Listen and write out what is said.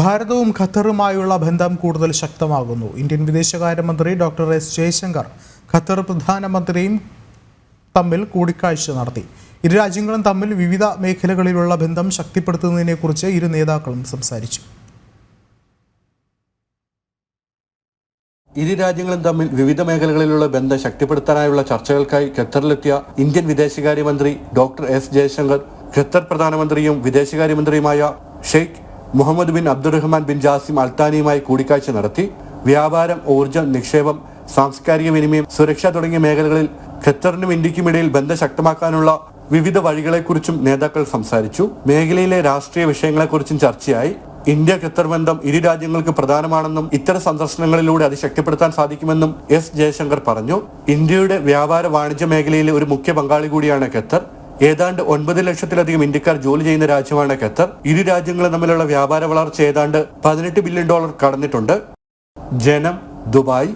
ഭാരതവും ഖത്തറുമായുള്ള ബന്ധം കൂടുതൽ ശക്തമാകുന്നു. ഇന്ത്യൻ വിദേശകാര്യമന്ത്രി ഡോക്ടർ എസ് ജയശങ്കർ ഖത്തർ പ്രധാനമന്ത്രിയും തമ്മിൽ കൂടിക്കാഴ്ച നടത്തി. ഇരു രാജ്യങ്ങളും തമ്മിൽ വിവിധ മേഖലകളിലുള്ള ബന്ധം ശക്തിപ്പെടുത്തുന്നതിനെക്കുറിച്ച് ഇരു നേതാക്കളും സംസാരിച്ചു. ഇരു രാജ്യങ്ങളും തമ്മിൽ വിവിധ മേഖലകളിലുള്ള ബന്ധം ശക്തിപ്പെടുത്താനായുള്ള ചർച്ചകൾക്കായി ഖത്തറിലെത്തിയ ഇന്ത്യൻ വിദേശകാര്യമന്ത്രി ഡോക്ടർ എസ് ജയശങ്കർ ഖത്തർ പ്രധാനമന്ത്രിയും വിദേശകാര്യമന്ത്രിയുമായ Sheikh Mohammed bin Abdulrahman bin Jassim അൽത്താനിയുമായി കൂടിക്കാഴ്ച നടത്തി. വ്യാപാരം ഊർജം നിക്ഷേപം സാംസ്കാരിക വിനിമയം സുരക്ഷ തുടങ്ങിയ മേഖലകളിൽ ഖത്തറിനും ഇന്ത്യക്കുമിടയിൽ ബന്ധം ശക്തമാക്കാനുള്ള വിവിധ വഴികളെക്കുറിച്ചും നേതാക്കൾ സംസാരിച്ചു. മേഖലയിലെ രാഷ്ട്രീയ വിഷയങ്ങളെക്കുറിച്ചും ചർച്ചയായി. ഇന്ത്യ ഖത്തർ ബന്ധം ഇരു രാജ്യങ്ങൾക്ക് പ്രധാനമാണെന്നും ഇത്തരം സന്ദർശനങ്ങളിലൂടെ അത് ശക്തിപ്പെടുത്താൻ സാധിക്കുമെന്നും എസ് ജയശങ്കർ പറഞ്ഞു. ഇന്ത്യയുടെ വ്യാപാര വാണിജ്യ മേഖലയിലെ ഒരു മുഖ്യ പങ്കാളി കൂടിയാണ് ഖത്തർ. ഏതാണ്ട് ഒൻപത് ലക്ഷത്തിലധികം ഇന്ത്യക്കാർ ജോലി ചെയ്യുന്ന രാജ്യമാണ് ഖത്തർ. ഇരു രാജ്യങ്ങളും തമ്മിലുള്ള വ്യാപാര വളർച്ച ഏതാണ്ട് പതിനെട്ട് ബില്യൺ ഡോളർ കടന്നിട്ടുണ്ട്. ജനം ദുബായ്